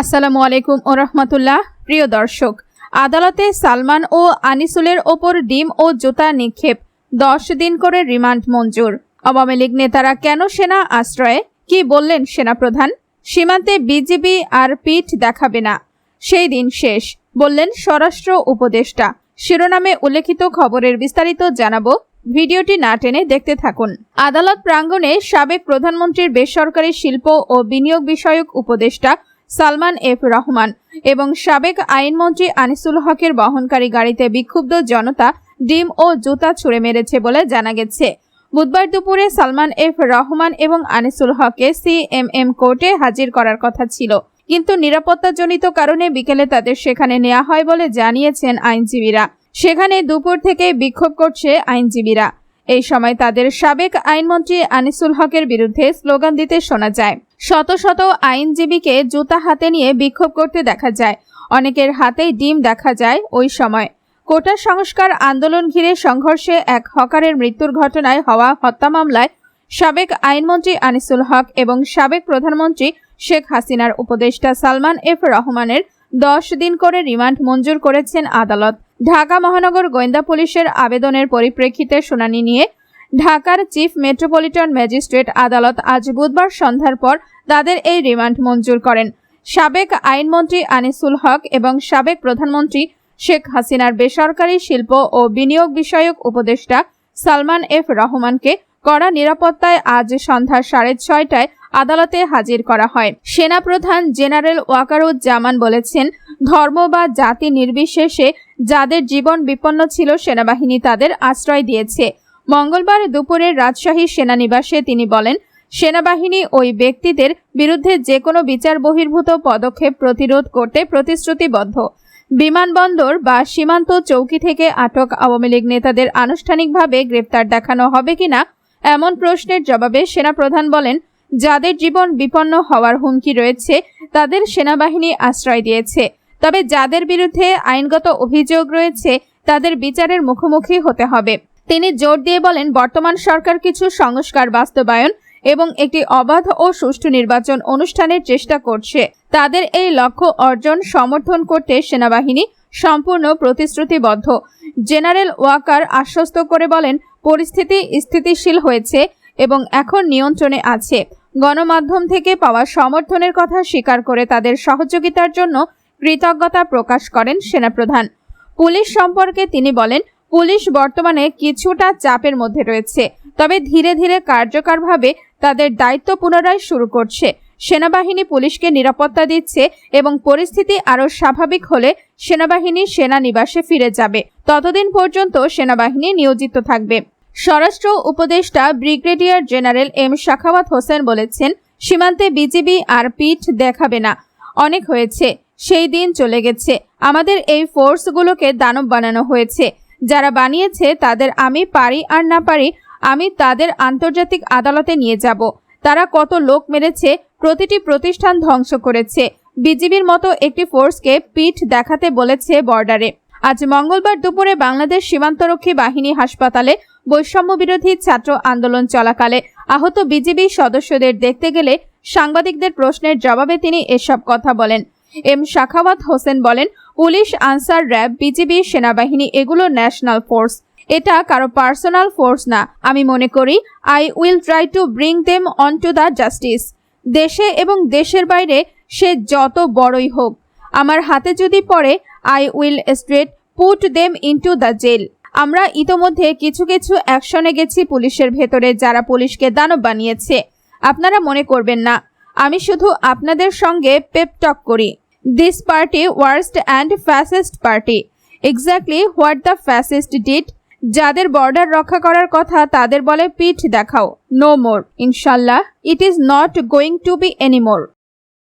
আসসালামু আলাইকুম ও রহমতুল্লাহ। প্রিয় দর্শক, আদালতে সালমান ও আনিসুলের ওপর ডিম ও জুতা নিক্ষেপ, দশ দিন করে রিমান্ড মঞ্জুর। আওয়ামী লীগ নেতারা কেন সেনা আশ্রয়ে? কি বললেন সেনাপ্রধান? সীমান্তে বিজিবি আর পিঠ দেখাবে না। সেই দিন শেষ, বললেন স্বরাষ্ট্র উপদেষ্টা। শিরোনামে উল্লেখিত খবরের বিস্তারিত জানাব ভিডিওটি না টেনে দেখতে থাকুন। আদালত প্রাঙ্গণে সাবেক প্রধানমন্ত্রীর বেসরকারি শিল্প ও বিনিয়োগ বিষয়ক উপদেষ্টা সালমান এফ রহমান এবং সাবেক আইনমন্ত্রী আনিসুল হকের বহনকারী গাড়িতে বিক্ষুব্ধ জনতা ডিম ও জুতা ছুড়ে মেরেছে বলে জানা গেছে। বুধবার দুপুরে সালমান এফ রহমান এবং আনিসুল হককে সিএমএম কোর্টে হাজির করার কথা ছিল। কিন্তু নিরাপত্তাজনিত কারণে বিকেলে তাদের সেখানে নেওয়া হয় বলে জানিয়েছেন আইনজীবীরা। সেখানে দুপুর থেকে বিক্ষোভ করছে আইনজীবীরা। এই সময় তাদের সাবেক আইনমন্ত্রী আনিসুল হকের বিরুদ্ধে স্লোগান দিতে শোনা যায়। শত শত আইনজীবীকে জুতা হাতে নিয়ে বিক্ষোভ করতে দেখা যায়। অনেকের হাতেই ডিম দেখা যায় ওই সময়। কোটা সংস্কার আন্দোলন ঘিরে সংঘর্ষে এক হকারের মৃত্যুর ঘটনায় হওয়া হত্যা মামলায় সাবেক আইনমন্ত্রী আনিসুল হক এবং সাবেক প্রধানমন্ত্রী শেখ হাসিনার উপদেষ্টা সালমান এফ রহমানের দশ দিন করে রিমান্ড মঞ্জুর করেছেন আদালত। ঢাকা মহানগর গোয়েন্দা পুলিশের আবেদনের পরিপ্রেক্ষিতে শুনানি নিয়ে ঢাকার চিফ মেট্রোপলিটন ম্যাজিস্ট্রেট আদালত আজ বুধবার সন্ধ্যার পর তাদের এই রিমান্ড মঞ্জুর করেন। সাবেক আইনমন্ত্রী আনিসুল হক এবং সাবেক প্রধানমন্ত্রী শেখ হাসিনার বেসরকারি শিল্প ও বিনিয়োগ বিষয়ক উপদেষ্টা সালমান এফ রহমানকে কড়া নিরাপত্তায় আজ সন্ধ্যা সাড়ে ছয়টায় আদালতে হাজির করা হয়। সেনাপ্রধান জেনারেল ওয়াকারুজ্জামান বলেছেন ধর্ম বা জাতি নির্বিশেষে যাদের জীবন বিপন্ন ছিল সেনাবাহিনী তাদের আশ্রয় দিয়েছে। মঙ্গলবার দুপুরে রাজশাহী সেনানিবাসে তিনি বলেন, সেনাবাহিনী ওই ব্যক্তিদের বিরুদ্ধে যে কোনো বিচার বহির্ভূত পদক্ষেপ প্রতিরোধ করতে প্রতিশ্রুতিবদ্ধ। বিমানবন্দর বা সীমান্ত চৌকি থেকে আটক আওয়ামী লীগ নেতাদের আনুষ্ঠানিকভাবে গ্রেপ্তার দেখানো হবে কিনা, এমন প্রশ্নের জবাবে সেনাপ্রধান বলেন, যাদের জীবন বিপন্ন হওয়ার হুমকি রয়েছে, তাদের সেনাবাহিনী আশ্রয় দিয়েছে। তবে যাদের বিরুদ্ধে আইনগত অভিযোগ রয়েছে, তাদের বিচারের মুখোমুখি হতে হবে। তিনি জোর দিয়ে বলেন, বর্তমান সরকার কিছু সংস্কার বাস্তবায়ন এবং একটি অবাধ ও সুষ্ঠু নির্বাচন অনুষ্ঠানের চেষ্টা করছে। তাদের এই লক্ষ্য অর্জন সমর্থন করতে সেনাবাহিনী সম্পূর্ণ প্রতিশ্রুতিবদ্ধ। জেনারেল ওয়াকার আশ্বস্ত করে বলেন, পরিস্থিতি স্থিতিশীল হয়েছে এবং এখন নিয়ন্ত্রণে আছে। গণমাধ্যম থেকে পাওয়া সমর্থনের কথা স্বীকার করে তাদের সহযোগিতার জন্য কৃতজ্ঞতা প্রকাশ করেন সেনাপ্রধান। পুলিশ সম্পর্কে তিনি বলেন, পুলিশ বর্তমানে কিছুটা চাপের মধ্যে রয়েছে, তবে ধীরে ধীরে কার্যকরভাবে তাদের দায়িত্ব পুনরায় শুরু করছে। সেনাবাহিনী পুলিশকে নিরাপত্তা দিচ্ছে এবং পরিস্থিতি আরও স্বাভাবিক হলে সেনাবাহিনী সেনানিবাসে ফিরে যাবে। ততদিন পর্যন্ত সেনাবাহিনী নিয়োজিত থাকবে। স্বরাষ্ট্র উপদেষ্টা brigadier general M Shakhawat Hossain বলেছেন, সীমান্তে বিজিবি আর পিঠ দেখাবে না। অনেক হয়েছে সেই দিন চলে গেছে। আমাদের এই ফোর্সগুলোকে দানব বানানো হয়েছে। যারা বানিয়েছে তাদের আমি পারি আর না পারি, আমি তাদের আন্তর্জাতিক আদালতে নিয়ে যাব। তারা কত লোক মেরেছে, প্রতিটি প্রতিষ্ঠান ধ্বংস করেছে। বিজিবির মতো একটি ফোর্সকে পিঠ দেখাতে বলেছে বর্ডারে। আজ মঙ্গলবার দুপুরে বাংলাদেশ সীমান্তরক্ষী বাহিনী হাসপাতালে বৈষম্য বিরোধী ছাত্র আন্দোলন চলাকালে আহত বিজিবি সদস্যদের দেখতে গেলে সাংবাদিকদের প্রশ্নের জবাবে তিনি এসব কথা বলেন। এম শাখাওয়াত হোসেন বলেন, পুলিশ, আনসার র্যাব, বিজিবি, সেনাবাহিনী, এগুলো ন্যাশনাল ফোর্স। এটা কারও পার্সোনাল ফোর্স না। আমি মনে করি, I will try to bring them on to the justice. দেশে এবং দেশের বাইরে সে যত বড়ই হোক। আমার হাতে যদি পড়ে, I will straight put them into the jail. আমরা ইতোমধ্যে কিছু কিছু অ্যাকশনে গেছি পুলিশের ভেতরে যারা পুলিশকে দানব বানিয়েছে। আপনারা মনে করবেন না। আমি শুধু আপনাদের সঙ্গে পেপটক করি। This party worst and fascist party exactly what the fascist did যাদের বর্ডার রক্ষা করার কথা তাদের বলে পিঠ দেখাও নো মোর ইনশাল্লাহ it is not going to be anymore